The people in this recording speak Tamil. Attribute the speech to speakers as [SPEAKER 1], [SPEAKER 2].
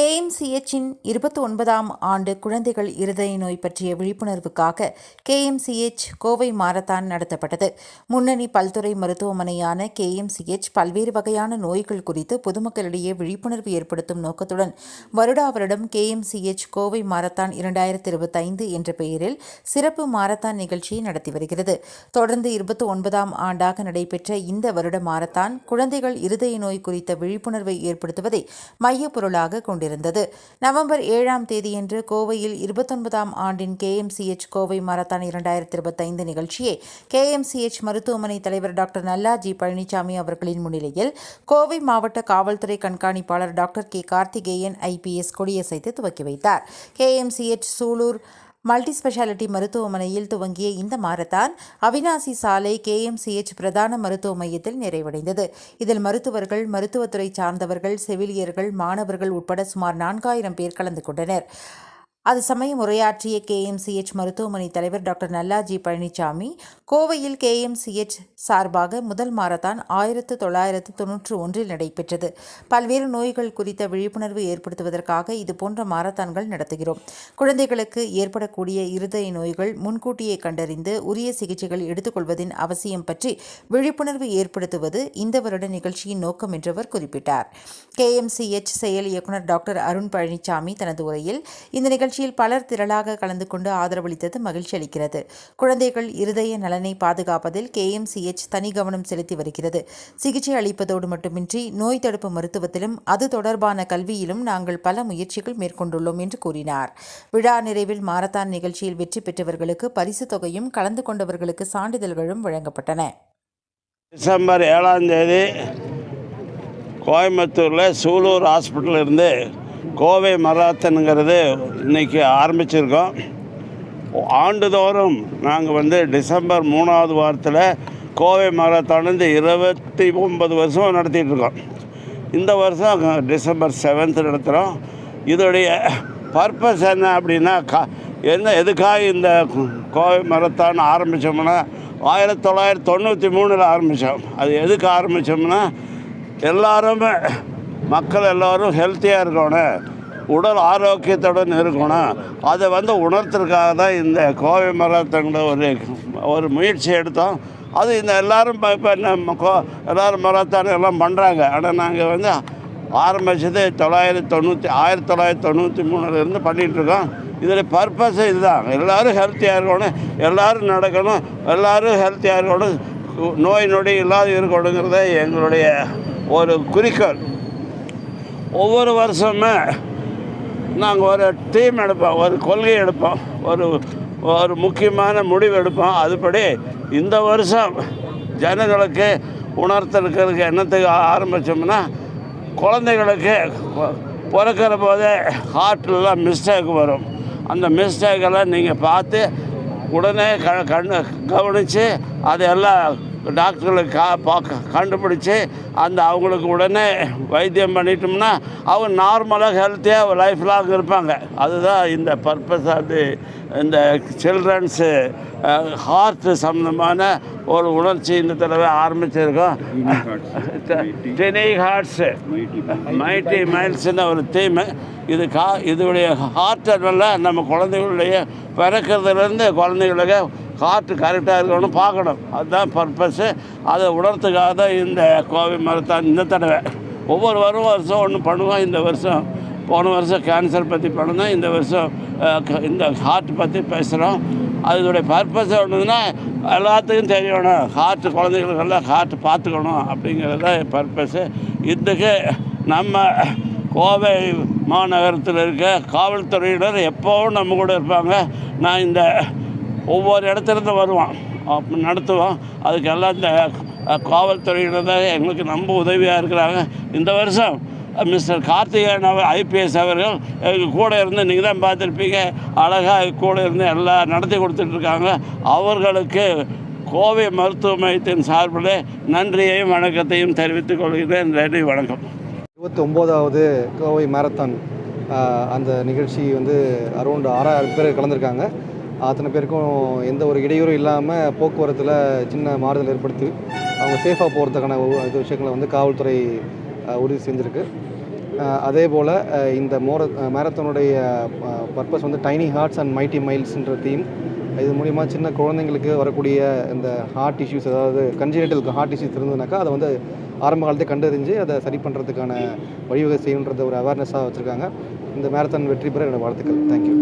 [SPEAKER 1] கேஎம்சிஎச்சின் இருபத்தி ஒன்பதாம் ஆண்டு குழந்தைகள் இருதய நோய் பற்றிய விழிப்புணர்வுக்காக கேஎம்சிஎச் கோவை மாரத்தான் நடத்தப்பட்டது. முன்னணி பல்துறை மருத்துவமனையான கேஎம்சிஎச் பல்வேறு வகையான நோய்கள் குறித்து பொதுமக்களிடையே விழிப்புணர்வு ஏற்படுத்தும் நோக்கத்துடன் வருடா வருடம் கேஎம்சிஎச் கோவை மாரத்தான் இரண்டாயிரத்தி இருபத்தைந்து என்ற பெயரில் சிறப்பு மாரத்தான் நிகழ்ச்சியை நடத்தி வருகிறது. தொடர்ந்து இருபத்தி ஒன்பதாம் ஆண்டாக நடைபெற்ற இந்த வருட மாரத்தான் குழந்தைகள் இருதய நோய் குறித்த விழிப்புணர்வை ஏற்படுத்துவதை மையப்பொருளாக கொண்டிருந்தது நவம்பர் ஏழாம் தேதியன்று கோவையில் இருபத்தொன்பதாம் ஆண்டின் கேஎம்சிஎச் கோவை மாரத்தான் இரண்டாயிரத்தி இருபத்தைந்து நிகழ்ச்சியை கேஎம்சிஎச் மருத்துவமனை தலைவர் டாக்டர் நல்லாஜி பழனிசாமி அவர்களின் முன்னிலையில் கோவை மாவட்ட காவல்துறை கண்காணிப்பாளர் டாக்டர் கே கார்த்திகேயன் ஐபிஎஸ் கொடியசைத்து துவக்கி வைத்தார். கேஎம்சிஎச் சூலூர் மல்டி ஸ்பெஷாலிட்டி மருத்துவமனையில் துவங்கிய இந்த மாரத்தான் அவினாசி சாலை கேஎம்சிஎச் பிரதான மருத்துவ மையத்தில் நிறைவடைந்தது. இதில் மருத்துவர்கள் மருத்துவத்துறை சார்ந்தவர்கள் செவிலியர்கள் மாணவர்கள் உட்பட சுமார் நான்காயிரம் பேர் கலந்து கொண்டனர். அது சமயம் உரையாற்றிய கேஎம்சிஎச் மருத்துவமனை தலைவர் டாக்டர் நல்லாஜி பழனிசாமி கோவையில் கேஎம்சிஎச் சார்பாக முதல் மாரத்தான் ஆயிரத்து தொள்ளாயிரத்து தொன்னூற்று ஒன்றில் நடைபெற்றது. பல்வேறு நோய்கள் குறித்த விழிப்புணர்வு ஏற்படுத்துவதற்காக இதுபோன்ற மாரத்தான்கள் நடத்துகிறோம். குழந்தைகளுக்கு ஏற்படக்கூடிய இருதய நோய்கள் முன்கூட்டியே கண்டறிந்து உரிய சிகிச்சைகள் எடுத்துக்கொள்வதின் அவசியம் பற்றி விழிப்புணர்வு ஏற்படுத்துவது இந்த வருட நிகழ்ச்சியின் நோக்கம் என்றவர் குறிப்பிட்டார். கேஎம்சிஎச் செயல் இயக்குனர் டாக்டர் அருண் பழனிசாமி தனது உரையில் இந்த நிகழ்ச்சி நிகழ்ச்சியில் பலர் திரளாக கலந்து கொண்டு ஆதரவளித்தது மகிழ்ச்சி அளிக்கிறது. குழந்தைகள் இருதய நலனை பாதுகாப்பதில் கேஎம்சிஎச் தனி கவனம் செலுத்தி வருகிறது. சிகிச்சை அளிப்பதோடு மட்டுமின்றி நோய் தடுப்பு மருத்துவத்திலும் அது தொடர்பான கல்வியிலும் நாங்கள் பல முயற்சிகள் மேற்கொண்டுள்ளோம் என்று கூறினார். விழா நிறைவில் மாரத்தான் நிகழ்ச்சியில் வெற்றி பெற்றவர்களுக்கு பரிசு தொகையும் கலந்து கொண்டவர்களுக்கு சான்றிதழ்களும் வழங்கப்பட்டன.
[SPEAKER 2] டிசம்பர் ஏழாம் தேதி கோயம்புத்தூரில் சூலூர் ஹாஸ்பிட்டலிருந்து இருந்து கோவை மராத்தனுங்கிறது இன்றைக்கி ஆரம்பிச்சிருக்கோம். ஆண்டுதோறும் நாங்கள் வந்து டிசம்பர் மூணாவது வாரத்தில் கோவை மராத்தான் வந்து இருபத்தி ஒன்பது வருஷம் நடத்திட்டு இருக்கோம். இந்த வருஷம் டிசம்பர் செவன்த் நடத்துகிறோம் இதோடைய பர்பஸ் என்ன அப்படின்னா கா என்ன எதுக்காக இந்த கோவை மரத்தான் ஆரம்பித்தோம்னா ஆயிரத்தி தொள்ளாயிரத்தி தொண்ணூற்றி மூணில் ஆரம்பித்தோம் அது எதுக்கு ஆரம்பித்தோம்னா எல்லாருமே மக்கள் எல்லோரும் ஹெல்த்தியாக இருக்கணும். உடல் ஆரோக்கியத்துடன் இருக்கணும். அதை வந்து உணர்த்துறதுக்காக தான் இந்த கோவை மராத்தங்கிற ஒரு ஒரு முயற்சி எடுத்தோம். அது இந்த எல்லோரும் இப்போ இப்போ நம்ம கோ எல்லோரும் மராத்தான எல்லாம் பண்ணுறாங்க ஆனால் நாங்கள் வந்து ஆரம்பித்தது தொள்ளாயிரத்தி தொண்ணூற்றி ஆயிரத்தி தொள்ளாயிரத்தி தொண்ணூற்றி மூணுலேருந்து பண்ணிகிட்ருக்கோம் இதில் பர்பஸே இதுதான். எல்லோரும் ஹெல்த்தியாக இருக்கணும். எல்லோரும் நடக்கணும். எல்லோரும் ஹெல்த்தியாக இருக்கணும். நோய் நொடி இல்லாத இருக்கணுங்கிறத எங்களுடைய ஒரு குறிக்கோள். ஒவ்வொரு வருஷமே நாங்கள் ஒரு டீம் எடுப்போம் ஒரு கொள்கை எடுப்போம் ஒரு ஒரு முக்கியமான முடிவு எடுப்போம். அதுபடி இந்த வருஷம் ஜனங்களுக்கு உணர்த்திருக்கிறதுக்கு என்னத்துக்கு ஆரம்பித்தோம்னா குழந்தைகளுக்கு பிறக்கிற போதே ஹார்ட்லலாம் மிஸ்டேக் வரும். அந்த மிஸ்டேக்கெல்லாம் நீங்கள் பார்த்து உடனே க கண் கவனித்து அதையெல்லாம் டாக்டர்களுக்கு கா பார்க்க கண்டுபிடிச்சி அந்த அவங்களுக்கு உடனே வைத்தியம் பண்ணிட்டோம்னா அவங்க நார்மலாக ஹெல்த்தியாக லைஃப் லாங் இருப்பாங்க. அதுதான் இந்த பர்பஸ் அது. இந்த சில்ட்ரன்ஸு ஹார்ட் சம்மந்தமான ஒரு உணர்ச்சி இந்த தடவை ஆரம்பிச்சிருக்கோம். டெனி ஹார்ட்ஸு மைட்டி மைல்ஸ்னு ஒரு தீம் இது கா இதோடைய ஹார்ட்டை நல்லா நம்ம குழந்தைகளுடைய பிறக்கிறதுலேருந்து குழந்தைகளுக்கு ஹார்ட் கரெக்டாக இருக்கணும் பார்க்கணும். அதுதான் பர்பஸ்ஸு அதை உணர்த்துக்காக தான் இந்த கோவை மரத்தான் இந்த தடவை. ஒவ்வொரு வரும் வருஷம் ஒன்று பண்ணுவோம். இந்த வருஷம் போன வருஷம் கேன்சர் பற்றி பண்ணணும் இந்த வருஷம் இந்த ஹார்ட் பற்றி பேசுகிறோம் அதனுடைய பர்பஸ் ஒன்றுன்னா எல்லாத்துக்கும் தெரியணும். ஹார்ட் குழந்தைகளுக்கெல்லாம் ஹார்ட் பார்த்துக்கணும் அப்படிங்கிறது தான் பர்பஸ்ஸு இதுக்கு நம்ம கோவை மாநகரத்தில் இருக்க காவல்துறையினர் எப்போவும் நம்ம கூட இருப்பாங்க. நான் இந்த ஒவ்வொரு இடத்துலேருந்து வருவான். நடத்துவோம் அதுக்கு எல்லாம் இந்த காவல்துறையினர் தான் எங்களுக்கு ரொம்ப உதவியாக இருக்கிறாங்க. இந்த வருஷம் மிஸ்டர் கார்த்திகேயன் அவர் ஐபிஎஸ் அவர்கள் எங்கள் கூட இருந்து நீங்கள் தான் பார்த்துருப்பீங்க. அழகாக கூட இருந்து எல்லாம் நடத்தி கொடுத்துட்ருக்காங்க. அவர்களுக்கு கோவை மருத்துவ மையத்தின் சார்பில் நன்றியையும் வணக்கத்தையும் தெரிவித்துக் கொள்கிறேன். நன்றி வணக்கம்.
[SPEAKER 3] இருபத்தி ஒம்போதாவது கோவை மேரத்தான் அந்த நிகழ்ச்சி வந்து அரௌண்ட் ஆறாயிரம் பேர் கலந்துருக்காங்க. அத்தனை பேருக்கும் எந்த ஒரு இடையூறும் இல்லாமல் போக்குவரத்தில் சின்ன மாறுதல் ஏற்படுத்தி அவங்க சேஃபாக போகிறதுக்கான இது விஷயங்களை வந்து காவல்துறை உறுதி செஞ்சுருக்கு. அதே போல் இந்த மோர மேரத்தானுடைய பர்பஸ் வந்து டைனி ஹார்ட்ஸ் அண்ட் மைட்டி மைல்ஸ்ன்ற தீம் இது மூலிமா சின்ன குழந்தைங்களுக்கு வரக்கூடிய இந்த ஹார்ட் இஷ்யூஸ் அதாவது கன்ஜினேட்டலுக்கு ஹார்ட் இஷ்யூஸ் இருந்ததுனாக்கா அதை வந்து ஆரம்ப காலத்தை கண்டறிஞ்சு அதை சரி பண்ணுறதுக்கான வழிவகை செய்யணுன்றத ஒரு அவேர்னஸாக வச்சுருக்காங்க. இந்த மேரத்தான் வெற்றி பெற என்னோட வாழ்த்துக்கள். தேங்க்யூ